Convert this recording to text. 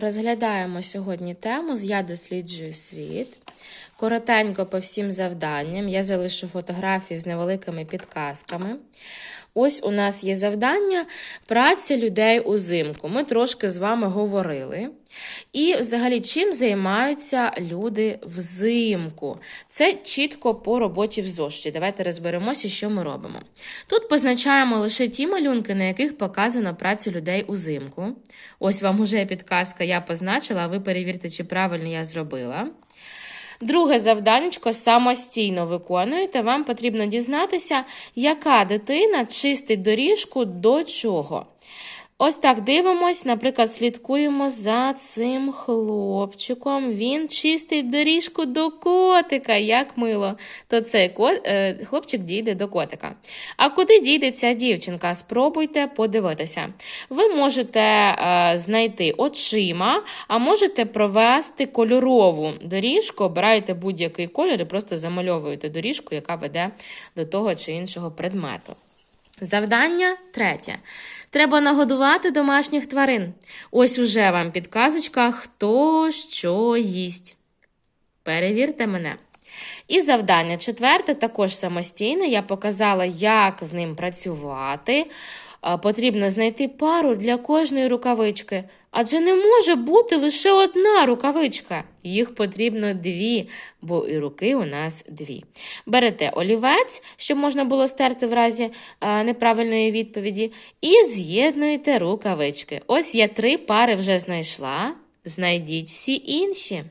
Розглядаємо сьогодні тему Я досліджую світ. Коротенько по всім завданням. Я залишу фотографії з невеликими підказками. Ось у нас є завдання праця людей узимку. Ми трошки з вами говорили. І взагалі, чим займаються люди взимку? Це чітко по роботі в зошиті. Давайте розберемося, що ми робимо. Тут позначаємо лише ті малюнки, на яких показано праця людей узимку. Ось вам уже підказка, я позначила, а ви перевірте, чи правильно я зробила. Друге завданечко самостійно виконуєте. Вам потрібно дізнатися, яка дитина чистить доріжку до чого. Ось так дивимось, наприклад, слідкуємо за цим хлопчиком. Він чистить доріжку до котика, як мило. То цей ко... е, хлопчик дійде до котика. А куди дійде ця дівчинка? Спробуйте подивитися. Ви можете е, знайти очима, а можете провести кольорову доріжку, обираєте будь-який кольор і просто замальовуєте доріжку, яка веде до того чи іншого предмету. Завдання третє. Треба нагодувати домашніх тварин. Ось уже вам підказочка, хто що їсть. Перевірте мене. І завдання четверте, також самостійне. Я показала, як з ним працювати. Потрібно знайти пару для кожної рукавички. Адже не може бути лише одна рукавичка. Їх потрібно дві, бо і руки у нас дві. Берете олівець, щоб можна було стерти в разі неправильної відповіді, і з'єднуєте рукавички. Ось я три пари вже знайшла. Знайдіть всі інші.